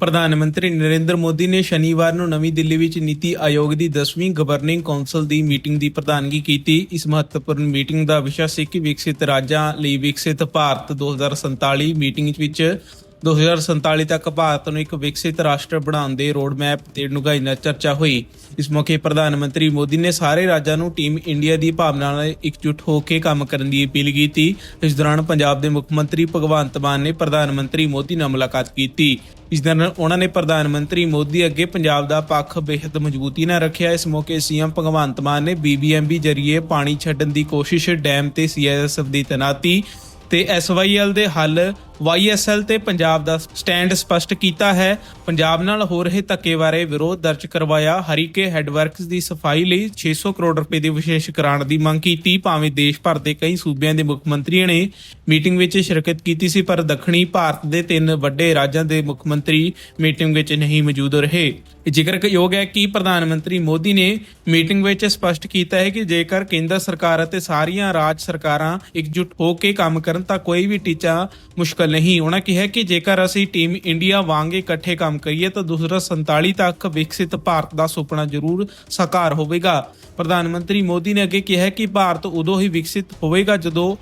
ਪ੍ਰਧਾਨ ਮੰਤਰੀ ਨਰਿੰਦਰ ਮੋਦੀ ਨੇ ਸ਼ਨੀਵਾਰ ਨੂੰ ਨਵੀਂ ਦਿੱਲੀ ਵਿੱਚ ਨੀਤੀ ਆਯੋਗ ਦੀ 10ਵੀਂ ਗਵਰਨਿੰਗ ਕੌਂਸਲ ਦੀ ਮੀਟਿੰਗ ਦੀ ਪ੍ਰਧਾਨਗੀ ਕੀਤੀ। ਇਸ ਮਹੱਤਵਪੂਰਨ ਮੀਟਿੰਗ ਦਾ ਵਿਸ਼ਾ ਸੀ ਕਿ ਵਿਕਸਿਤ ਰਾਜਾਂ ਲਈ ਵਿਕਸਿਤ ਭਾਰਤ 2047 ਮੀਟਿੰਗ ਵਿੱਚ 2047 ਤੱਕ ਭਾਰਤ ਨੂੰ ਇੱਕ ਵਿਕਸਿਤ ਰਾਸ਼ਟਰ ਬਣਾਉਣ ਦੇ ਰੋਡਮੈਪ ਤੇ ਡੂੰਘਾਈ ਨਾਲ ਚਰਚਾ ਹੋਈ। ਇਸ ਮੌਕੇ ਪ੍ਰਧਾਨ ਮੰਤਰੀ ਮੋਦੀ ਨੇ ਸਾਰੇ ਰਾਜਾਂ ਨੂੰ ਟੀਮ ਇੰਡੀਆ ਦੀ ਭਾਵਨਾ ਨਾਲ ਇਕਜੁੱਟ ਹੋ ਕੇ ਕੰਮ ਕਰਨ ਦੀ ਅਪੀਲ ਕੀਤੀ। ਇਸ ਦੌਰਾਨ ਪੰਜਾਬ ਦੇ ਮੁੱਖ ਮੰਤਰੀ ਭਗਵੰਤ ਮਾਨ ਨੇ ਪ੍ਰਧਾਨ ਮੰਤਰੀ ਮੋਦੀ ਨਾਲ ਮੁਲਾਕਾਤ ਕੀਤੀ। ਇਸ ਦੌਰਾਨ ਉਹਨਾਂ ਨੇ ਪ੍ਰਧਾਨ ਮੰਤਰੀ ਮੋਦੀ ਅੱਗੇ ਪੰਜਾਬ ਦਾ ਪੱਖ ਬੇਹੱਦ ਮਜ਼ਬੂਤੀ ਨਾਲ ਰੱਖਿਆ। ਇਸ ਮੌਕੇ ਸੀਐਮ ਭਗਵੰਤ ਮਾਨ ਨੇ ਬੀਬੀਐਮਬੀ ਜਰੀਏ ਪਾਣੀ ਛੱਡਣ ਦੀ ਕੋਸ਼ਿਸ਼ ਡੈਮ ਤੇ ਸੀਐਸਐਫ ਦੀ ਤੈਨਾਤੀ ਤੇ ਐਸਵਾਈਐਲ ਦੇ ਹੱਲ ਵਾਈਐਸਐਲ ਤੇ ਪੰਜਾਬ ਦਾ ਸਟੈਂਡ ਸਪਸ਼ਟ ਕੀਤਾ ਹੈ। ਪੰਜਾਬ ਨਾਲ ਹੋ ਰਹੇ ਧੱਕੇ ਬਾਰੇ ਵਿਰੋਧ ਦਰਜ ਕਰਵਾਇਆ। ਹਰੀਕੇ ਹੈਡਵਰਕਸ ਦੀ ਸਫ਼ਾਈ ਲਈ 600 ਕਰੋੜ ਰੁਪਏ ਦੀ ਵਿਸ਼ੇਸ਼ ਗ੍ਰਾਂਟ ਦੀ ਮੰਗ ਕੀਤੀ। ਭਾਵੇਂ ਦੇਸ਼ ਭਰ ਦੇ ਕਈ ਸੂਬਿਆਂ ਦੇ ਮੁੱਖ ਮੰਤਰੀਆਂ ਨੇ ਮੀਟਿੰਗ ਵਿੱਚ ਸ਼ਿਰਕਤ ਕੀਤੀ ਸੀ, ਪਰ ਦੱਖਣੀ ਭਾਰਤ ਦੇ ਤਿੰਨ ਵੱਡੇ ਰਾਜਾਂ ਦੇ ਮੁੱਖ ਮੰਤਰੀ ਮੀਟਿੰਗ ਵਿੱਚ ਨਹੀਂ ਮੌਜੂਦ ਰਹੇ। ਜ਼ਿਕਰਯੋਗ ਹੈ ਕਿ ਪ੍ਰਧਾਨ ਮੰਤਰੀ ਮੋਦੀ ਨੇ ਮੀਟਿੰਗ ਵਿੱਚ ਸਪਸ਼ਟ ਕੀਤਾ ਹੈ ਕਿ ਜੇਕਰ ਕੇਂਦਰ ਸਰਕਾਰ ਅਤੇ ਸਾਰੀਆਂ ਰਾਜ ਸਰਕਾਰਾਂ ਇਕਜੁੱਟ ਹੋ ਕੇ ਕੰਮ ਕਰਨ ਤਾਂ ਕੋਈ ਵੀ ਟੀਚਾ ਮੁਸ਼ਕਲ ਨਹੀਂ। ਉਹਨਾਂ ਕਿਹਾ ਕਿ ਜੇਕਰ ਅਸੀਂ ਟੀਮ ਇੰਡੀਆ ਵਾਂਗ ਇਕੱਠੇ ਕੰਮ ਕਰੀਏ ਤਾਂ 2047 ਤੱਕ ਵਿਕਸਿਤ ਭਾਰਤ ਦਾ ਸੁਪਨਾ ਜ਼ਰੂਰ ਸਾਕਾਰ ਹੋਵੇਗਾ। ਪ੍ਰਧਾਨ ਮੰਤਰੀ ਮੋਦੀ ਨੇ ਅੱਗੇ ਕਿਹਾ ਕਿ ਭਾਰਤ ਉਦੋਂ ਹੀ ਵਿਕਸਿਤ ਹੋਵੇਗਾ ਜਦੋਂ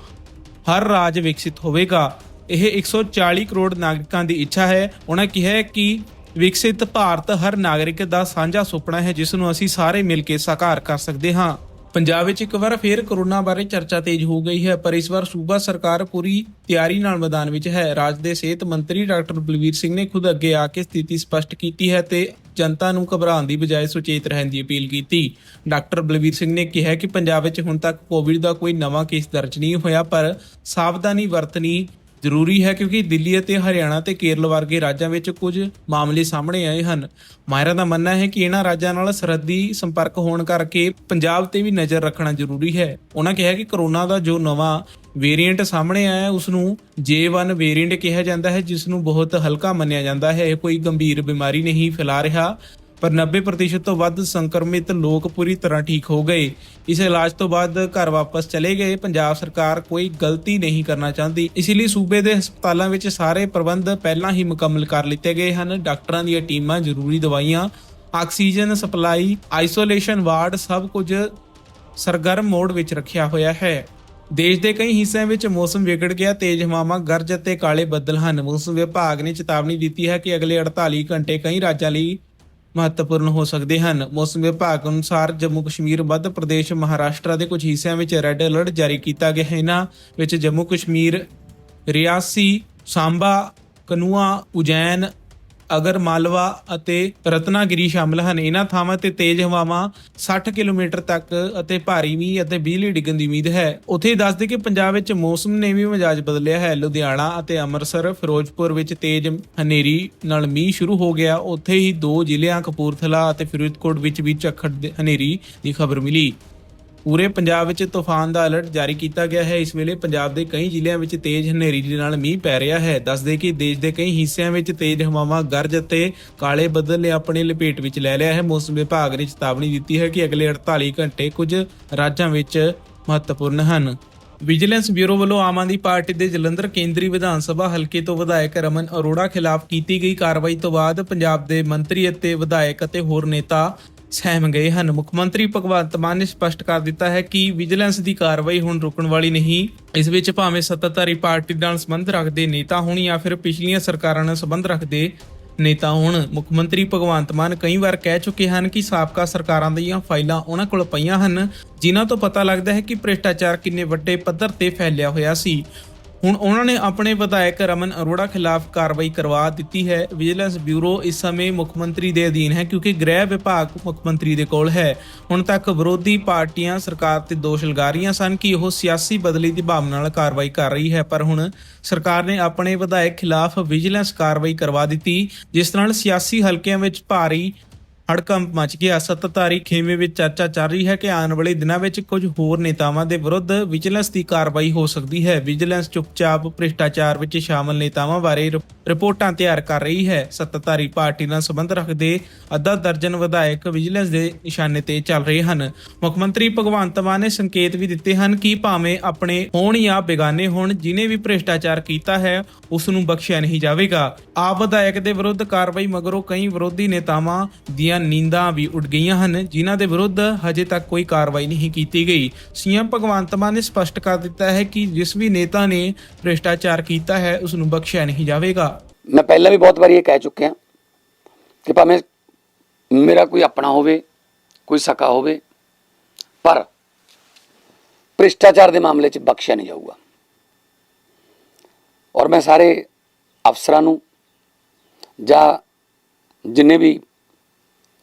ਹਰ ਰਾਜ ਵਿਕਸਿਤ ਹੋਵੇਗਾ। ਇਹ 140 ਕਰੋੜ ਨਾਗਰਿਕਾਂ ਦੀ ਇੱਛਾ ਹੈ। ਉਹਨਾਂ ਕਿਹਾ ਕਿ ਵਿਕਸਿਤ ਭਾਰਤ ਹਰ ਨਾਗਰਿਕ ਦਾ ਸਾਂਝਾ ਸੁਪਨਾ ਹੈ, ਜਿਸ ਨੂੰ ਅਸੀਂ ਸਾਰੇ ਮਿਲ ਕੇ ਸਾਕਾਰ ਕਰ ਸਕਦੇ ਹਾਂ। ਪੰਜਾਬ ਵਿੱਚ ਇੱਕ ਵਾਰ ਫੇਰ ਕਰੋਨਾ ਬਾਰੇ ਚਰਚਾ ਤੇਜ਼ ਹੋ ਗਈ ਹੈ, ਪਰ ਇਸ ਵਾਰ ਸੂਬਾ ਸਰਕਾਰ ਪੂਰੀ ਤਿਆਰੀ ਨਾਲ ਮੈਦਾਨ ਵਿੱਚ ਹੈ। ਰਾਜ ਦੇ ਸਿਹਤ ਮੰਤਰੀ ਡਾਕਟਰ ਬਲਵੀਰ ਸਿੰਘ ਨੇ ਖੁਦ ਅੱਗੇ ਆ ਕੇ ਸਥਿਤੀ ਸਪਸ਼ਟ ਕੀਤੀ ਹੈ ਤੇ ਜਨਤਾ ਨੂੰ ਘਬਰਾਉਣ ਦੀ ਬਜਾਏ ਸੁਚੇਤ ਰਹਿਣ ਦੀ ਅਪੀਲ ਕੀਤੀ। ਡਾਕਟਰ ਬਲਵੀਰ ਸਿੰਘ ਨੇ ਕਿਹਾ ਕਿ ਪੰਜਾਬ ਵਿੱਚ ਹੁਣ ਤੱਕ ਕੋਵਿਡ ਦਾ ਕੋਈ ਨਵਾਂ ਕੇਸ ਦਰਜ ਨਹੀਂ ਹੋਇਆ, ਪਰ ਸਾਵਧਾਨੀ ਵਰਤਣੀ ਜ਼ਰੂਰੀ ਹੈ ਕਿਉਂਕਿ ਦਿੱਲੀ ਅਤੇ ਹਰਿਆਣਾ ਤੇ ਕੇਰਲ ਵਰਗੇ ਰਾਜਾਂ ਵਿੱਚ ਕੁਝ ਮਾਮਲੇ ਸਾਹਮਣੇ ਆਏ ਹਨ। ਮਾਹਿਰਾਂ ਦਾ ਮੰਨਣਾ ਹੈ ਕਿ ਇਹਨਾਂ ਰਾਜਾਂ ਨਾਲ ਸਰਹੱਦੀ ਸੰਪਰਕ ਹੋਣ ਕਰਕੇ ਪੰਜਾਬ ਤੇ ਵੀ ਨਜ਼ਰ ਰੱਖਣਾ ਜ਼ਰੂਰੀ ਹੈ। ਉਹਨਾਂ ਕਿਹਾ ਕਿ ਕਰੋਨਾ ਦਾ ਜੋ ਨਵਾਂ ਵੇਰੀਐਂਟ ਸਾਹਮਣੇ ਆਇਆ ਹੈ, ਉਸ ਨੂੰ J1 ਵੇਰੀਐਂਟ ਕਿਹਾ ਜਾਂਦਾ ਹੈ ਜਿਸ ਨੂੰ ਬਹੁਤ ਹਲਕਾ ਮੰਨਿਆ ਜਾਂਦਾ ਹੈ। ਇਹ ਕੋਈ ਗੰਭੀਰ ਬਿਮਾਰੀ ਨਹੀਂ ਫੈਲਾ ਰਿਹਾ। ਪਰ 90% ਤੋਂ ਵੱਧ ਸੰਕਰਮਿਤ ਲੋਕ ਪੂਰੀ ਤਰ੍ਹਾਂ ਠੀਕ ਹੋ ਗਏ। ਇਸ ਇਲਾਜ ਤੋਂ ਬਾਅਦ ਘਰ ਵਾਪਸ ਚਲੇ ਗਏ। ਪੰਜਾਬ ਸਰਕਾਰ ਕੋਈ ਗਲਤੀ ਨਹੀਂ ਕਰਨਾ ਚਾਹੁੰਦੀ। ਇਸ ਲਈ ਸੂਬੇ ਦੇ ਹਸਪਤਾਲਾਂ ਵਿੱਚ ਸਾਰੇ ਪ੍ਰਬੰਧ ਪਹਿਲਾਂ ਹੀ ਮੁਕੰਮਲ ਕਰ ਲਿੱਤੇ ਗਏ ਹਨ। ਡਾਕਟਰਾਂ ਦੀਆਂ ਟੀਮਾਂ, ਜ਼ਰੂਰੀ ਦਵਾਈਆਂ, ਆਕਸੀਜਨ ਸਪਲਾਈ, ਆਈਸੋਲੇਸ਼ਨ ਵਾਰਡ ਸਭ ਕੁਝ ਸਰਗਰਮ ਮੋਡ ਵਿੱਚ ਰੱਖਿਆ ਹੋਇਆ ਹੈ। ਦੇਸ਼ ਦੇ ਕਈ ਹਿੱਸਿਆਂ ਵਿੱਚ ਮੌਸਮ ਵਿਗੜ ਗਿਆ। ਤੇਜ਼ ਹਵਾਵਾਂ, ਗਰਜ ਅਤੇ ਕਾਲੇ ਬੱਦਲ ਹਨ। ਮੌਸਮ ਵਿਭਾਗ ਨੇ ਚੇਤਾਵਨੀ ਦਿੱਤੀ ਹੈ ਕਿ ਅਗਲੇ 48 ਘੰਟੇ ਕਈ ਰਾਜਾਂ ਲਈ ਮਹੱਤਵਪੂਰਨ ਹੋ ਸਕਦੇ ਹਨ। ਮੌਸਮ ਵਿਭਾਗ ਅਨੁਸਾਰ ਜੰਮੂ ਕਸ਼ਮੀਰ, ਮੱਧ ਪ੍ਰਦੇਸ਼, ਮਹਾਰਾਸ਼ਟਰ ਦੇ ਕੁਝ ਹਿੱਸਿਆਂ ਵਿੱਚ ਰੈੱਡ ਅਲਰਟ ਜਾਰੀ ਕੀਤਾ ਗਿਆ ਹੈ। ਇਹਨਾਂ ਵਿੱਚ ਜੰਮੂ ਕਸ਼ਮੀਰ, ਰਿਆਸੀ, ਸਾਂਬਾ, ਕਨੂਆ, ਉਜੈਨ ਅਗਰ ਮਾਲਵਾ ਅਤੇ ਰਤਨਾਗਿਰੀ ਸ਼ਾਮਲ ਹਨ, ਇਹਨਾਂ ਥਾਵਾਂ ਤੇ ਤੇਜ਼ ਹਵਾਵਾਂ 60 ਕਿਲੋਮੀਟਰ ਤੱਕ ਅਤੇ ਭਾਰੀ ਮੀਂਹ ਅਤੇ ਬਿਜਲੀ ਡਿੱਗਣ ਦੀ ਉਮੀਦ ਹੈ। ਉੱਥੇ ਹੀ ਦੱਸ ਦੇ ਕਿ ਪੰਜਾਬ ਵਿੱਚ ਮੌਸਮ ਨੇ ਵੀ ਮਜ਼ਾਜ ਬਦਲਿਆ ਹੈ। ਲੁਧਿਆਣਾ ਅਤੇ ਅੰਮ੍ਰਿਤਸਰ, ਫਿਰੋਜ਼ਪੁਰ ਵਿੱਚ ਤੇਜ਼ ਹਨੇਰੀ ਨਾਲ ਮੀਂਹ ਸ਼ੁਰੂ ਹੋ ਗਿਆ। ਉੱਥੇ ਹੀ ਦੋ ਜ਼ਿਲ੍ਹਿਆਂ, ਕਪੂਰਥਲਾ ਅਤੇ ਫਿਰੋਜ਼ਕੋਟ ਵਿੱਚ ਵੀ ਝੱਖੜ ਦੇ- ਹਨੇਰੀ ਦੀ ਖਬਰ ਮਿਲੀ। ਪੂਰੇ ਪੰਜਾਬ ਵਿੱਚ ਤੂਫਾਨ ਦਾ ਅਲਰਟ ਜਾਰੀ ਕੀਤਾ ਗਿਆ ਹੈ। ਇਸ ਵੇਲੇ ਪੰਜਾਬ ਦੇ ਕਈ ਜ਼ਿਲ੍ਹਿਆਂ ਵਿੱਚ ਤੇਜ਼ ਹਨੇਰੀ ਦੇ ਨਾਲ ਮੀਂਹ ਪੈ ਰਿਹਾ ਹੈ। ਦੱਸਦੇ ਕਿ ਦੇਸ਼ ਦੇ ਕਈ ਹਿੱਸਿਆਂ ਵਿੱਚ ਤੇਜ਼ ਹਵਾਵਾਂ ਗਰਜ ਅਤੇ ਕਾਲੇ ਬੱਦਲ ਨੇ ਆਪਣੇ ਲਪੇਟ ਵਿੱਚ ਲੈ ਲਿਆ ਹੈ। ਮੌਸਮ ਵਿਭਾਗ ਨੇ ਚੇਤਾਵਨੀ ਦਿੱਤੀ ਹੈ ਕਿ ਅਗਲੇ 48 ਘੰਟੇ ਕੁਝ ਰਾਜਾਂ ਵਿੱਚ ਮਹੱਤਵਪੂਰਨ ਹਨ। ਵਿਜੀਲੈਂਸ ਬਿਊਰੋ ਵੱਲੋਂ ਆਮ ਆਦਮੀ ਪਾਰਟੀ ਦੇ ਜਲੰਧਰ ਕੇਂਦਰੀ ਵਿਧਾਨ ਸਭਾ ਹਲਕੇ ਤੋਂ ਵਿਧਾਇਕ ਰਮਨ ਅਰੋੜਾ ਖਿਲਾਫ ਕੀਤੀ ਗਈ ਕਾਰਵਾਈ ਤੋਂ ਬਾਅਦ ਪੰਜਾਬ ਦੇ ਮੰਤਰੀ ਅਤੇ ਵਿਧਾਇਕ ਅਤੇ ਹੋਰ ਨੇਤਾ ਸਹਿਮ ਗਏ ਹਨ। ਮੁੱਖ ਮੰਤਰੀ ਭਗਵੰਤ ਮਾਨ ਨੇ ਸਪਸ਼ਟ ਕਰ ਦਿੱਤਾ ਹੈ ਕਿ ਵਿਜੀਲੈਂਸ ਦੀ ਕਾਰਵਾਈ ਹੁਣ ਰੁਕਣ ਵਾਲੀ ਨਹੀਂ। ਇਸ ਵਿੱਚ ਭਾਵੇਂ ਸੱਤਾਧਾਰੀ ਪਾਰਟੀ ਨਾਲ ਸੰਬੰਧ ਰੱਖਦੇ ਨੇਤਾ ਹੋਣ ਜਾਂ ਫਿਰ ਪਿਛਲੀਆਂ ਸਰਕਾਰਾਂ ਨਾਲ ਸੰਬੰਧ ਰੱਖਦੇ ਨੇਤਾ ਹੋਣ। ਮੁੱਖ ਮੰਤਰੀ ਭਗਵੰਤ ਮਾਨ ਕਈ ਵਾਰ ਕਹਿ ਚੁੱਕੇ ਹਨ ਕਿ ਸਾਬਕਾ ਸਰਕਾਰਾਂ ਦੀਆਂ ਫਾਈਲਾਂ ਉਹਨਾਂ ਕੋਲ ਪਈਆਂ ਹਨ, ਜਿਨ੍ਹਾਂ ਤੋਂ ਪਤਾ ਲੱਗਦਾ ਹੈ ਕਿ ਭ੍ਰਿਸ਼ਟਾਚਾਰ ਕਿੰਨੇ ਵੱਡੇ ਪੱਧਰ ਤੇ ਫੈਲਿਆ ਹੋਇਆ ਸੀ। ਹੁਣ ਉਹਨਾਂ ਨੇ ਆਪਣੇ ਵਿਧਾਇਕ ਰਮਨ ਅਰੋੜਾ ਖਿਲਾਫ ਕਾਰਵਾਈ ਕਰਵਾ ਦਿੱਤੀ ਹੈ। ਵਿਜੀਲੈਂਸ ਬਿਊਰੋ ਇਸ ਸਮੇਂ ਮੁੱਖ ਮੰਤਰੀ ਦੇ ਅਧੀਨ ਹੈ ਕਿਉਂਕਿ ਗ੍ਰਹਿ ਵਿਭਾਗ ਮੁੱਖ ਮੰਤਰੀ ਦੇ ਕੋਲ ਹੈ। ਹੁਣ ਤੱਕ ਵਿਰੋਧੀ ਪਾਰਟੀਆਂ ਸਰਕਾਰ ਤੇ ਦੋਸ਼ ਲਗਾ ਰਹੀਆਂ ਸਨ ਕਿ ਉਹ ਸਿਆਸੀ ਬਦਲੀ ਦੀ ਭਾਵਨਾ ਨਾਲ ਕਾਰਵਾਈ ਕਰ ਰਹੀ ਹੈ, ਪਰ ਹੁਣ ਸਰਕਾਰ ਨੇ ਆਪਣੇ ਵਿਧਾਇਕ ਖਿਲਾਫ ਵਿਜੀਲੈਂਸ ਕਾਰਵਾਈ ਕਰਵਾ ਦਿੱਤੀ, ਜਿਸ ਨਾਲ ਸਿਆਸੀ ਹਲਕਿਆਂ ਵਿੱਚ ਭਾਰੀ ਹੜਕੰਪ ਮਚ ਗਿਆ। ਸੱਤਾਧਾਰੀ ਖੇਮੇ ਵਿੱਚ ਚਰਚਾ ਚੱਲ ਰਹੀ ਹੈ ਕਿ ਆਉਣ ਵਾਲੇ ਦਿਨਾਂ ਵਿੱਚ ਕੁਝ ਹੋਰ ਨੇਤਾਵਾਂ ਦੇ ਵਿਰੁੱਧ ਵਿਜੀਲੈਂਸ ਦੀ ਕਾਰਵਾਈ ਹੋ ਸਕਦੀ ਹੈ। ਵਿਜੀਲੈਂਸ ਚੁੱਪਚਾਪ ਭ੍ਰਿਸ਼ਟਾਚਾਰ ਵਿੱਚ ਸ਼ਾਮਲ ਨੇਤਾਵਾਂ ਬਾਰੇ ਰਿਪੋਰਟਾਂ ਤਿਆਰ ਕਰ ਰਹੀ ਹੈ। ਸੱਤਾਧਾਰੀ ਪਾਰਟੀ ਨਾਲ ਸੰਬੰਧ ਰੱਖਦੇ ਅੱਧਾ ਦਰਜਨ ਵਿਧਾਇਕ ਵਿਜੀਲੈਂਸ ਦੇ ਨਿਸ਼ਾਨੇ ਤੇ ਚੱਲ ਰਹੇ ਹਨ। ਮੁੱਖ ਮੰਤਰੀ ਭਗਵੰਤ ਮਾਨ ਨੇ ਸੰਕੇਤ ਵੀ ਦਿੱਤੇ ਹਨ ਕਿ ਭਾਵੇਂ ਆਪਣੇ ਹੋਣ ਜਾਂ ਬੇਗਾਨੇ ਹੋਣ, ਜਿਨੇ ਵੀ ਭ੍ਰਿਸ਼ਟਾਚਾਰ ਕੀਤਾ ਹੈ ਉਸ ਨੂੰ ਬਖਸ਼ਿਆ ਨਹੀਂ ਜਾਵੇਗਾ। ਆਪ ਵਿਧਾਇਕ ਦੇ ਵਿਰੁੱਧ ਕਾਰਵਾਈ ਮਗਰੋਂ ਕਈ ਵਿਰੋਧੀ ਨੇਤਾਵਾਂ ਦੀਆਂ ਨੀਂਦਾਂ ਵੀ ਉੱਡ ਗਈਆਂ ਹਨ, ਜਿਨ੍ਹਾਂ ਦੇ ਵਿਰੁੱਧ ਹਜੇ ਤੱਕ ਕੋਈ ਕਾਰਵਾਈ ਨਹੀਂ ਕੀਤੀ ਗਈ। ਸੀਐਮ ਭਗਵੰਤ ਮਾਨ ਨੇ ਸਪਸ਼ਟ ਕਰ ਦਿੱਤਾ ਹੈ ਕਿ ਜਿਸ ਵੀ ਨੇਤਾ ਨੇ ਭ੍ਰਿਸ਼ਟਾਚਾਰ ਕੀਤਾ ਹੈ, ਉਸ ਨੂੰ ਬਖਸ਼ਿਆ ਨਹੀਂ ਜਾਵੇਗਾ। ਮੈਂ ਪਹਿਲਾਂ ਵੀ ਬਹੁਤ ਵਾਰੀ ਇਹ ਕਹਿ ਚੁੱਕਿਆ ਕਿ ਭਾਵੇਂ ਮੇਰਾ ਕੋਈ ਆਪਣਾ ਹੋਵੇ, ਕੋਈ ਸਕਾ ਹੋਵੇ, ਪਰ ਭ੍ਰਿਸ਼ਟਾਚਾਰ ਦੇ ਮਾਮਲੇ 'ਚ ਬਖਸ਼ਿਆ ਨਹੀਂ ਜਾਊਗਾ। ਔਰ ਮੈਂ ਸਾਰੇ ਅਫਸਰਾਂ ਨੂੰ ਜਾਂ ਜਿੰਨੇ ਵੀ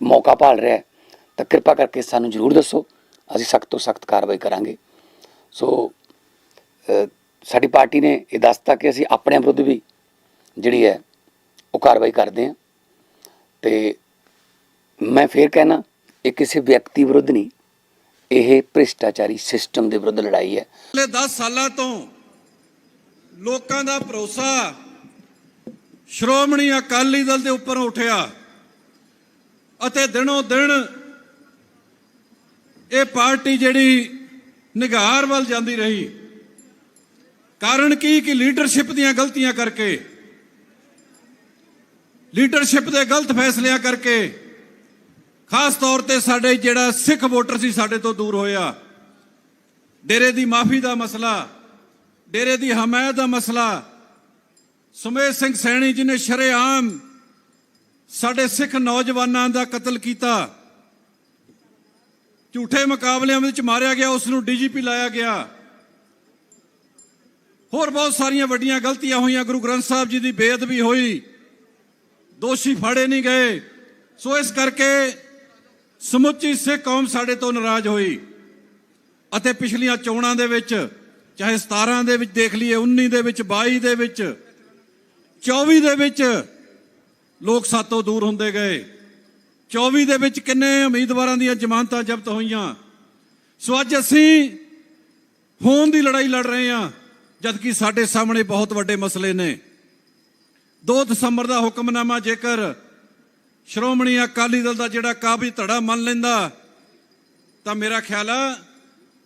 ਮੌਕਾ ਭਾਲ ਰਿਹਾ ਤਾਂ ਕਿਰਪਾ ਕਰਕੇ ਸਾਨੂੰ ਜ਼ਰੂਰ ਦੱਸੋ, ਅਸੀਂ ਸਖਤ ਤੋਂ ਸਖਤ ਕਾਰਵਾਈ ਕਰਾਂਗੇ। ਸੋ ਸਾਡੀ ਪਾਰਟੀ ਨੇ ਇਹ ਦੱਸਤਾ ਕਿ ਅਸੀਂ ਆਪਣੇ ਵਿਰੁੱਧ ਵੀ ਜਿਹੜੀ ਹੈ, ਉਹ ਕਾਰਵਾਈ ਕਰਦੇ ਹਾਂ। ਤੇ ਮੈਂ ਫੇਰ ਕਹਿਣਾ, ਇਹ ਕਿਸੇ ਵਿਅਕਤੀ ਵਿਰੁੱਧ ਨਹੀਂ, ਇਹ ਭ੍ਰਿਸ਼ਟਾਚਾਰੀ ਸਿਸਟਮ ਦੇ ਵਿਰੁੱਧ ਲੜਾਈ ਹੈ। ਪਿਛਲੇ 10 ਸਾਲਾਂ ਤੋਂ ਲੋਕਾਂ ਦਾ ਭਰੋਸਾ ਸ਼੍ਰੋਮਣੀ ਅਕਾਲੀ ਦਲ ਦੇ ਉੱਪਰ ਉੱਠਿਆ। ਅਤੇ ਦਿਨੋਂ ਦਿਨ ਇਹ ਪਾਰਟੀ ਜਿਹੜੀ ਨਿਗਾਰ ਵੱਲ ਜਾਂਦੀ ਰਹੀ। ਕਾਰਨ ਕੀ? ਕਿ ਲੀਡਰਸ਼ਿਪ ਦੀਆਂ ਗਲਤੀਆਂ ਕਰਕੇ। ਲੀਡਰਸ਼ਿਪ ਦੇ ਗਲਤ ਫੈਸਲਿਆਂ ਕਰਕੇ। ਖਾਸ ਤੌਰ ਤੇ ਸਾਡੇ ਜਿਹੜਾ ਸਿੱਖ ਵੋਟਰ ਸੀ, ਸਾਡੇ ਤੋਂ ਦੂਰ ਹੋਇਆ। ਡੇਰੇ ਦੀ ਮਾਫੀ ਦਾ ਮਸਲਾ, ਡੇਰੇ ਦੀ ਹਮਾਇਤ ਦਾ ਮਸਲਾ। ਸੁਮੇਸ਼ ਸਿੰਘ ਸੈਣੀ ਜੀ ਨੇ ਸ਼ਰੇਆਮ ਸਾਡੇ ਸਿੱਖ ਨੌਜਵਾਨਾਂ ਦਾ ਕਤਲ ਕੀਤਾ। ਝੂਠੇ ਮੁਕਾਬਲਿਆਂ ਵਿੱਚ ਮਾਰਿਆ ਗਿਆ ਉਸ ਨੂੰ ਡੀਜੀਪੀ ਲਾਇਆ ਗਿਆ। ਹੋਰ ਬਹੁਤ ਸਾਰੀਆਂ ਵੱਡੀਆਂ ਗਲਤੀਆਂ ਹੋਈਆਂ, ਗੁਰੂ ਗ੍ਰੰਥ ਸਾਹਿਬ ਜੀ ਦੀ ਬੇਅਦਬੀ ਹੋਈ। ਦੋਸ਼ੀ ਫੜੇ ਨਹੀਂ ਗਏ। ਸੋ ਇਸ ਕਰਕੇ ਸਮੁੱਚੀ ਸਿੱਖ ਕੌਮ ਸਾਡੇ ਤੋਂ ਨਾਰਾਜ਼ ਹੋਈ। ਅਤੇ ਪਿਛਲੀਆਂ ਚੋਣਾਂ ਦੇ ਵਿੱਚ, ਚਾਹੇ 17 ਦੇ ਵਿੱਚ ਦੇਖ ਲਈਏ 19 ਦੇ ਵਿੱਚ 22 ਦੇ ਵਿੱਚ 24 ਦੇ ਵਿੱਚ ਲੋਕ ਸਾਤੋਂ ਦੂਰ ਹੁੰਦੇ ਗਏ। 24 ਦੇ ਵਿੱਚ ਕਿੰਨੇ ਉਮੀਦਵਾਰਾਂ ਦੀਆਂ ਜ਼ਮਾਨਤਾਂ ਜ਼ਬਤ ਹੋਈਆਂ। ਸੋ ਅੱਜ ਅਸੀਂ ਹੋਣ ਦੀ ਲੜਾਈ ਲੜ ਰਹੇ ਹਾਂ ਜਦਕਿ ਸਾਡੇ ਸਾਹਮਣੇ ਬਹੁਤ ਵੱਡੇ ਮਸਲੇ ਨੇ। 2 ਦਸੰਬਰ ਦਾ ਹੁਕਮਨਾਮਾ ਜੇਕਰ ਸ਼੍ਰੋਮਣੀ ਅਕਾਲੀ ਦਲ ਦਾ ਜਿਹੜਾ ਕਾਬਜ ਧੜਾ ਮੰਨ ਲੈਂਦਾ, ਤਾਂ ਮੇਰਾ ਖਿਆਲ ਆ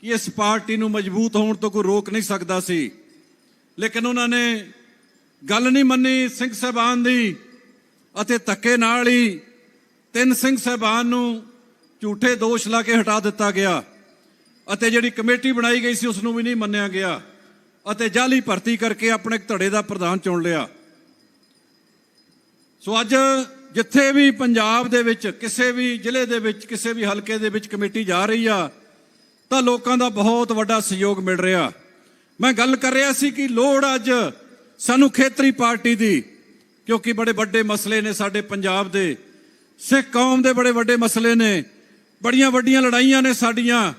ਕਿ ਇਸ ਪਾਰਟੀ ਨੂੰ ਮਜ਼ਬੂਤ ਹੋਣ ਤੋਂ ਕੋਈ ਰੋਕ ਨਹੀਂ ਸਕਦਾ ਸੀ। ਲੇਕਿਨ ਉਹਨਾਂ ਨੇ ਗੱਲ ਨਹੀਂ ਮੰਨੀ, ਸਿੰਘ ਸਾਹਿਬਾਨ ਦੀ ਅਤੇ ਧੱਕੇ ਨਾਲ ਹੀ ਤਿੰਨ ਸਿੰਘ ਸਾਹਿਬਾਨ ਨੂੰ ਝੂਠੇ ਦੋਸ਼ ਲਾ ਕੇ ਹਟਾ ਦਿੱਤਾ ਗਿਆ ਅਤੇ ਜਿਹੜੀ ਕਮੇਟੀ ਬਣਾਈ ਗਈ ਸੀ ਉਸ ਨੂੰ ਵੀ ਨਹੀਂ ਮੰਨਿਆ ਗਿਆ ਅਤੇ ਜਾਲੀ ਭਰਤੀ ਕਰਕੇ ਆਪਣੇ ਧੜੇ ਦਾ ਪ੍ਰਧਾਨ ਚੁਣ ਲਿਆ। ਸੋ ਅੱਜ ਜਿੱਥੇ ਵੀ ਪੰਜਾਬ ਦੇ ਵਿੱਚ, ਕਿਸੇ ਵੀ ਜ਼ਿਲ੍ਹੇ ਦੇ ਵਿੱਚ, ਕਿਸੇ ਵੀ ਹਲਕੇ ਦੇ ਵਿੱਚ ਕਮੇਟੀ ਜਾ ਰਹੀ ਆ, ਤਾਂ ਲੋਕਾਂ ਦਾ ਬਹੁਤ ਵੱਡਾ ਸਹਿਯੋਗ ਮਿਲ ਰਿਹਾ। ਮੈਂ ਗੱਲ ਕਰ ਰਿਹਾ ਸੀ ਕਿ ਲੋੜ ਅੱਜ ਸਾਨੂੰ ਖੇਤਰੀ ਪਾਰਟੀ ਦੀ ਕਿਉਂਕਿ ਬੜੇ ਵੱਡੇ ਮਸਲੇ ਨੇ ਸਾਡੇ ਪੰਜਾਬ ਦੇ। ਸਿੱਖ ਕੌਮ ਦੇ ਬੜੇ ਵੱਡੇ ਮਸਲੇ ਨੇ। ਬੜੀਆਂ ਵੱਡੀਆਂ ਲੜਾਈਆਂ ਨੇ ਸਾਡੀਆਂ।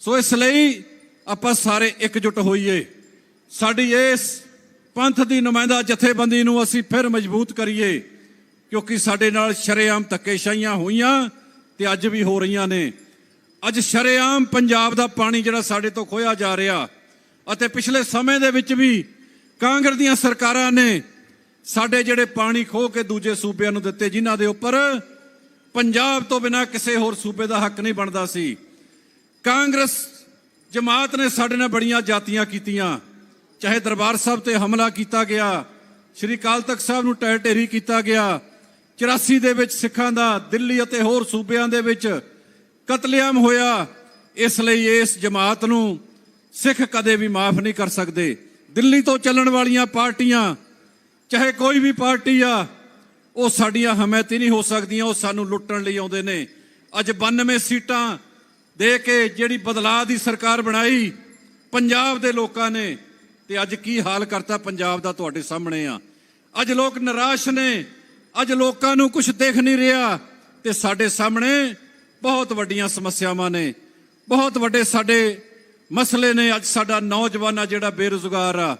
ਸੋ ਇਸ ਲਈ ਆਪਾਂ ਸਾਰੇ ਇਕਜੁੱਟ ਹੋਈਏ। ਸਾਡੀ ਇਸ ਪੰਥ ਦੀ ਨੁਮਾਇੰਦਾ ਜਥੇਬੰਦੀ ਨੂੰ ਅਸੀਂ ਫਿਰ ਮਜ਼ਬੂਤ ਕਰੀਏ। ਕਿਉਂਕਿ ਸਾਡੇ ਨਾਲ ਸ਼ਰੇਆਮ ਧੱਕੇਸ਼ਾਹੀਆਂ ਹੋਈਆਂ ਤੇ ਅੱਜ ਵੀ ਹੋ ਰਹੀਆਂ ਨੇ। ਅੱਜ ਸ਼ਰੇਆਮ ਪੰਜਾਬ ਦਾ ਪਾਣੀ ਜਿਹੜਾ ਸਾਡੇ ਤੋਂ ਖੋਇਆ ਜਾ ਰਿਹਾ। ਅਤੇ ਪਿਛਲੇ ਸਮੇਂ ਦੇ ਵਿੱਚ ਵੀ ਕਾਂਗਰਸ ਦੀਆਂ ਸਰਕਾਰਾਂ ਨੇ ਸਾਡੇ ਜਿਹੜੇ ਪਾਣੀ ਖੋਹ ਕੇ ਦੂਜੇ ਸੂਬਿਆਂ ਨੂੰ ਦਿੱਤੇ, ਜਿਨ੍ਹਾਂ ਦੇ ਉੱਪਰ ਪੰਜਾਬ ਤੋਂ ਬਿਨਾ ਕਿਸੇ ਹੋਰ ਸੂਬੇ ਦਾ ਹੱਕ ਨਹੀਂ ਬਣਦਾ ਸੀ। ਕਾਂਗਰਸ ਜਮਾਤ ਨੇ ਸਾਡੇ ਨਾਲ ਬੜੀਆਂ ਜਾਤੀਆਂ ਕੀਤੀਆਂ। ਚਾਹੇ ਦਰਬਾਰ ਸਾਹਿਬ ਤੇ ਹਮਲਾ ਕੀਤਾ ਗਿਆ, ਸ਼੍ਰੀ ਅਕਾਲ ਤਖਤ ਸਾਹਿਬ ਨੂੰ ਟਹਿ ਢੇਰੀ ਕੀਤਾ ਗਿਆ 84 ਦੇ ਵਿੱਚ ਸਿੱਖਾਂ ਦਾ, ਦਿੱਲੀ ਅਤੇ ਹੋਰ ਸੂਬਿਆਂ ਦੇ ਵਿੱਚ ਕਤਲੇਆਮ ਹੋਇਆ, ਇਸ ਲਈ ਇਸ ਜਮਾਤ ਨੂੰ ਸਿੱਖ ਕਦੇ ਵੀ ਮਾਫ ਨਹੀਂ ਕਰ ਸਕਦੇ। ਦਿੱਲੀ ਤੋਂ ਚੱਲਣ ਵਾਲੀਆਂ ਪਾਰਟੀਆਂ ਚਾਹੇ ਕੋਈ ਵੀ ਪਾਰਟੀ ਆ, ਉਹ ਸਾਡੀਆਂ ਹਮਾਇਤੀ ਨਹੀਂ ਹੋ ਸਕਦੀਆਂ, ਉਹ ਸਾਨੂੰ ਲੁੱਟਣ ਲਈ ਆਉਂਦੇ ਨੇ। ਅੱਜ 92 ਸੀਟਾਂ ਦੇ ਕੇ ਜਿਹੜੀ ਬਦਲਾਅ ਦੀ ਸਰਕਾਰ ਬਣਾਈ, ਪੰਜਾਬ ਦੇ ਲੋਕਾਂ ਨੇ, ਤੇ ਅੱਜ ਕੀ ਹਾਲ ਕਰਤਾ ਪੰਜਾਬ ਦਾ ਤੁਹਾਡੇ ਸਾਹਮਣੇ ਆ। ਅੱਜ ਲੋਕ ਨਿਰਾਸ਼ ਨੇ, ਅੱਜ ਲੋਕਾਂ ਨੂੰ ਕੁਝ ਦੇਖ ਨਹੀਂ ਰਿਹਾ, ਤੇ ਸਾਡੇ ਸਾਹਮਣੇ ਬਹੁਤ ਵੱਡੀਆਂ ਸਮੱਸਿਆਵਾਂ ਨੇ। ਬਹੁਤ ਵੱਡੇ ਸਾਡੇ ਮਸਲੇ ਨੇ, ਅੱਜ ਸਾਡਾ ਨੌਜਵਾਨ ਆ ਜਿਹੜਾ ਬੇਰੁਜ਼ਗਾਰ ਆ।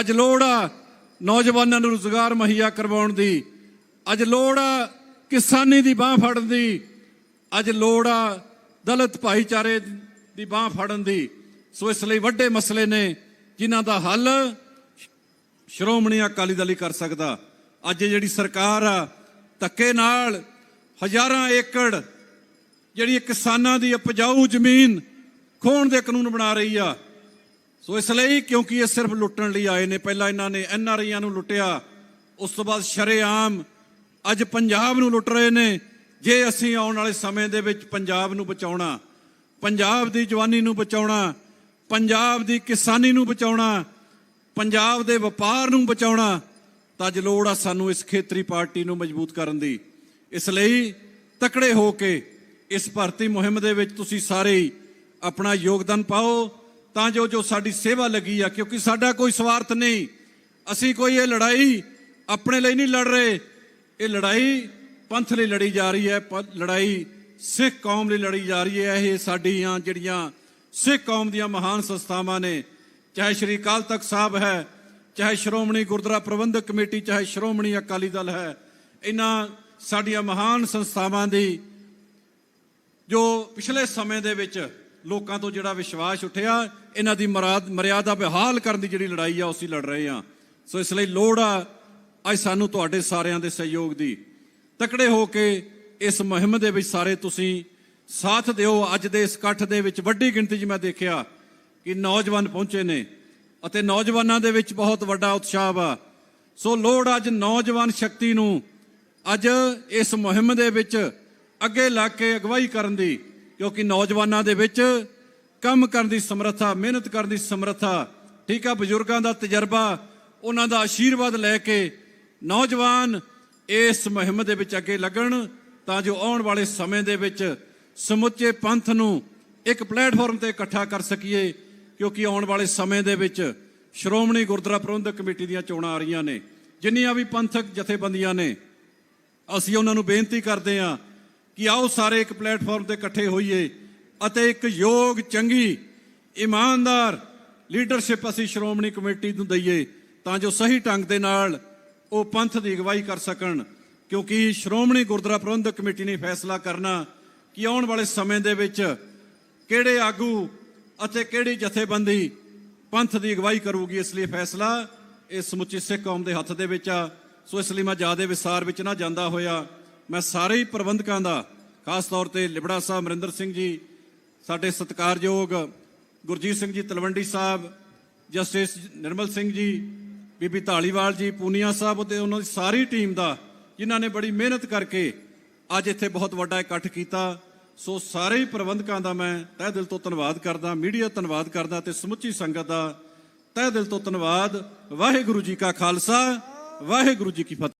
ਅੱਜ ਲੋੜ ਆ ਨੌਜਵਾਨਾਂ ਨੂੰ ਰੁਜ਼ਗਾਰ ਮੁਹੱਈਆ ਕਰਵਾਉਣ ਦੀ, ਅੱਜ ਲੋੜ ਆ ਕਿਸਾਨੀ ਦੀ ਬਾਹ ਫੜਨ ਦੀ, ਅੱਜ ਲੋੜ ਆ ਦਲਿਤ ਭਾਈਚਾਰੇ ਦੀ ਬਾਹ ਫੜਨ ਦੀ। ਸੋ ਇਸ ਲਈ ਵੱਡੇ ਮਸਲੇ ਨੇ ਜਿਨ੍ਹਾਂ ਦਾ ਹੱਲ ਸ਼੍ਰੋਮਣੀ ਅਕਾਲੀ ਦਲ ਹੀ ਕਰ ਸਕਦਾ। ਅੱਜ ਜਿਹੜੀ ਸਰਕਾਰ ਆ, ਧੱਕੇ ਨਾਲ ਹਜ਼ਾਰਾਂ ਏਕੜ ਜਿਹੜੀ ਕਿਸਾਨਾਂ ਦੀ ਉਪਜਾਊ ਜ਼ਮੀਨ ਖੋਣ ਦੇ ਕਾਨੂੰਨ ਬਣਾ ਰਹੀ ਆ ਸੋ ਇਸ ਲਈ ਕਿਉਂਕਿ ਇਹ ਸਿਰਫ ਲੁੱਟਣ ਲਈ ਆਏ ਨੇ, ਪਹਿਲਾਂ ਇਹਨਾਂ ਨੇ ਐਨ ਆਰ ਆਈਆਂ ਨੂੰ ਲੁੱਟਿਆ, ਉਸ ਤੋਂ ਬਾਅਦ ਸ਼ਰੇਆਮ ਅੱਜ ਪੰਜਾਬ ਨੂੰ ਲੁੱਟ ਰਹੇ ਨੇ। ਜੇ ਅਸੀਂ ਆਉਣ ਵਾਲੇ ਸਮੇਂ ਦੇ ਵਿੱਚ ਪੰਜਾਬ ਨੂੰ ਬਚਾਉਣਾ, ਪੰਜਾਬ ਦੀ ਜਵਾਨੀ ਨੂੰ ਬਚਾਉਣਾ, ਪੰਜਾਬ ਦੀ ਕਿਸਾਨੀ ਨੂੰ ਬਚਾਉਣਾ, ਪੰਜਾਬ ਦੇ ਵਪਾਰ ਨੂੰ ਬਚਾਉਣਾ, ਤਾਂ ਅੱਜ ਲੋੜ ਆ ਸਾਨੂੰ ਇਸ ਖੇਤਰੀ ਪਾਰਟੀ ਨੂੰ ਮਜ਼ਬੂਤ ਕਰਨ ਦੀ। ਇਸ ਲਈ ਤਕੜੇ ਹੋ ਕੇ ਇਸ ਭਰਤੀ ਮੁਹਿੰਮ ਦੇ ਵਿੱਚ ਤੁਸੀਂ ਸਾਰੇ ਆਪਣਾ ਯੋਗਦਾਨ ਪਾਓ। ਤਾਂ ਜੋ ਜੋ ਸਾਡੀ ਸੇਵਾ ਲੱਗੀ ਆ, ਕਿਉਂਕਿ ਸਾਡਾ ਕੋਈ ਸਵਾਰਥ ਨਹੀਂ। ਅਸੀਂ ਕੋਈ ਇਹ ਲੜਾਈ ਆਪਣੇ ਲਈ ਨਹੀਂ ਲੜ ਰਹੇ। ਇਹ ਲੜਾਈ ਪੰਥ ਲਈ ਲੜੀ ਜਾ ਰਹੀ ਹੈ, ਪ- ਲੜਾਈ ਸਿੱਖ ਕੌਮ ਲਈ ਲੜੀ ਜਾ ਰਹੀ ਹੈ। ਇਹ ਸਾਡੀਆਂ ਜਿਹੜੀਆਂ ਸਿੱਖ ਕੌਮ ਦੀਆਂ ਮਹਾਨ ਸੰਸਥਾਵਾਂ ਨੇ, ਚਾਹੇ ਸ਼੍ਰੀ ਅਕਾਲ ਤਖਤ ਸਾਹਿਬ ਹੈ, ਚਾਹੇ ਸ਼੍ਰੋਮਣੀ ਗੁਰਦੁਆਰਾ ਪ੍ਰਬੰਧਕ ਕਮੇਟੀ, ਚਾਹੇ ਸ਼੍ਰੋਮਣੀ ਅਕਾਲੀ ਦਲ ਹੈ, ਇਹਨਾਂ ਸਾਡੀਆਂ ਮਹਾਨ ਸੰਸਥਾਵਾਂ ਦੀ ਜੋ ਪਿਛਲੇ ਸਮੇਂ ਦੇ ਵਿੱਚ ਲੋਕਾਂ ਤੋਂ ਜਿਹੜਾ ਵਿਸ਼ਵਾਸ ਉੱਠਿਆ, ਇਹਨਾਂ ਦੀ ਮਰਾਦ, ਮਰਿਆਦਾ ਬਹਾਲ ਕਰਨ ਦੀ ਜਿਹੜੀ ਲੜਾਈ ਆ ਅਸੀਂ ਲੜ ਰਹੇ ਆ। ਸੋ ਇਸ ਲਈ ਲੋੜ ਆ ਅੱਜ ਸਾਨੂੰ ਤੁਹਾਡੇ ਸਾਰਿਆਂ ਦੇ ਸਹਿਯੋਗ ਦੀ। ਤਕੜੇ ਹੋ ਕੇ ਇਸ ਮੁਹਿੰਮ ਦੇ ਵਿੱਚ ਸਾਰੇ ਤੁਸੀਂ ਸਾਥ ਦਿਓ। ਅੱਜ ਦੇ ਇਸ ਇਕੱਠ ਦੇ ਵਿੱਚ ਵੱਡੀ ਗਿਣਤੀ 'ਚ ਮੈਂ ਦੇਖਿਆ ਕਿ ਨੌਜਵਾਨ ਪਹੁੰਚੇ ਨੇ ਅਤੇ ਨੌਜਵਾਨਾਂ ਦੇ ਵਿੱਚ ਬਹੁਤ ਵੱਡਾ ਉਤਸ਼ਾਹ ਵਾ। ਸੋ ਲੋੜ ਅੱਜ ਨੌਜਵਾਨ ਸ਼ਕਤੀ ਨੂੰ ਅੱਜ ਇਸ ਮੁਹਿੰਮ ਦੇ ਵਿੱਚ ਅੱਗੇ ਲੱਗ ਕੇ ਅਗਵਾਈ ਕਰਨ ਦੀ। ਕਿਉਂਕਿ ਨੌਜਵਾਨਾਂ ਦੇ ਵਿੱਚ ਕੰਮ ਕਰਨ ਦੀ ਸਮਰੱਥਾ, ਮਿਹਨਤ ਕਰਨ ਦੀ ਸਮਰੱਥਾ, ਠੀਕ ਆ, ਬਜ਼ੁਰਗਾਂ ਦਾ ਤਜਰਬਾ, ਉਹਨਾਂ ਦਾ ਆਸ਼ੀਰਵਾਦ ਲੈ ਕੇ ਨੌਜਵਾਨ ਇਸ ਮੁਹਿੰਮ ਦੇ ਵਿੱਚ ਅੱਗੇ ਲੱਗਣ ਤਾਂ ਜੋ ਆਉਣ ਵਾਲੇ ਸਮੇਂ ਦੇ ਵਿੱਚ ਸਮੁੱਚੇ ਪੰਥ ਨੂੰ ਇੱਕ ਪਲੇਟਫਾਰਮ ਤੇ ਇਕੱਠਾ ਕਰ ਸਕੀਏ, ਕਿਉਂਕਿ ਆਉਣ ਵਾਲੇ ਸਮੇਂ ਦੇ ਵਿੱਚ ਸ਼੍ਰੋਮਣੀ ਗੁਰਦੁਆਰਾ ਪ੍ਰਬੰਧਕ ਕਮੇਟੀ ਦੀਆਂ ਚੋਣਾਂ ਆ ਰਹੀਆਂ ਨੇ। ਜਿੰਨੀਆਂ ਵੀ ਪੰਥਕ ਜਥੇਬੰਦੀਆਂ ਨੇ, ਅਸੀਂ ਉਹਨਾਂ ਨੂੰ ਬੇਨਤੀ ਕਰਦੇ ਹਾਂ ਕਿ ਆਓ ਸਾਰੇ ਇੱਕ ਪਲੇਟਫਾਰਮ ਤੇ ਇਕੱਠੇ ਹੋਈਏ ਅਤੇ ਇੱਕ ਯੋਗ, ਚੰਗੀ, ਇਮਾਨਦਾਰ ਲੀਡਰਸ਼ਿਪ ਅਸੀਂ ਸ਼੍ਰੋਮਣੀ ਕਮੇਟੀ ਨੂੰ ਦਈਏ ਤਾਂ ਜੋ ਸਹੀ ਢੰਗ ਦੇ ਨਾਲ ਉਹ ਪੰਥ ਦੀ ਅਗਵਾਈ ਕਰ ਸਕਣ। ਕਿਉਂਕਿ ਸ਼੍ਰੋਮਣੀ ਗੁਰਦੁਆਰਾ ਪ੍ਰਬੰਧਕ ਕਮੇਟੀ ਨੇ ਫੈਸਲਾ ਕਰਨਾ ਕਿ ਆਉਣ ਵਾਲੇ ਸਮੇਂ ਦੇ ਵਿੱਚ ਕਿਹੜੇ ਆਗੂ ਅਤੇ ਕਿਹੜੀ ਜਥੇਬੰਦੀ ਪੰਥ ਦੀ ਅਗਵਾਈ ਕਰੂਗੀ ਇਸ ਲਈ ਫੈਸਲਾ ਇਹ ਸਮੁੱਚੀ ਸਿੱਖ ਕੌਮ ਦੇ ਹੱਥ ਦੇ ਵਿੱਚ ਆ। ਸੋ ਇਸ ਲਈ ਮੈਂ ਜ਼ਿਆਦਾ ਵਿਸਾਰ ਵਿੱਚ ਨਾ ਜਾਂਦਾ ਹੋਇਆ। ਮੈਂ ਸਾਰੇ ਹੀ ਪ੍ਰਬੰਧਕਾਂ ਦਾ, ਖਾਸ ਤੌਰ ਤੇ ਲਿਬੜਾ ਸਾਹਿਬ ਅਮਰਿੰਦਰ ਸਿੰਘ ਜੀ, ਸਾਡੇ ਸਤਿਕਾਰਯੋਗ ਗੁਰਜੀਤ ਸਿੰਘ ਜੀ ਤਲਵੰਡੀ ਸਾਹਿਬ, ਜਸਟਿਸ ਨਿਰਮਲ ਸਿੰਘ ਜੀ, ਬੀਬੀ ਢਾਲੀਵਾਲ ਜੀ, ਪੂਨੀਆ ਸਾਹਿਬ ਤੇ ਉਹਨਾਂ ਦੀ ਸਾਰੀ ਟੀਮ ਦਾ, ਜਿਨ੍ਹਾਂ ਨੇ ਬੜੀ ਮਿਹਨਤ ਕਰਕੇ ਅੱਜ ਇੱਥੇ ਬਹੁਤ ਵੱਡਾ ਇਕੱਠ ਕੀਤਾ। ਸੋ ਸਾਰੇ ਹੀ ਪ੍ਰਬੰਧਕਾਂ ਦਾ ਮੈਂ ਤਹਿ ਦਿਲ ਤੋਂ ਧੰਨਵਾਦ ਕਰਦਾ, ਮੀਡੀਆ ਧੰਨਵਾਦ ਕਰਦਾ ਤੇ ਸਮੁੱਚੀ ਸੰਗਤ ਦਾ ਤਹਿ ਦਿਲ ਤੋਂ ਧੰਨਵਾਦ। ਵਾਹਿਗੁਰੂ ਜੀ ਕਾ ਖਾਲਸਾ, ਵਾਹਿਗੁਰੂ ਜੀ ਕੀ ਫਤਿਹ।